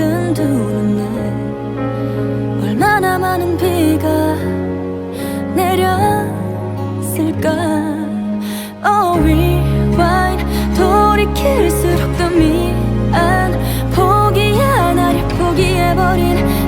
은두 눈에 얼마나 많은 비가 내렸을까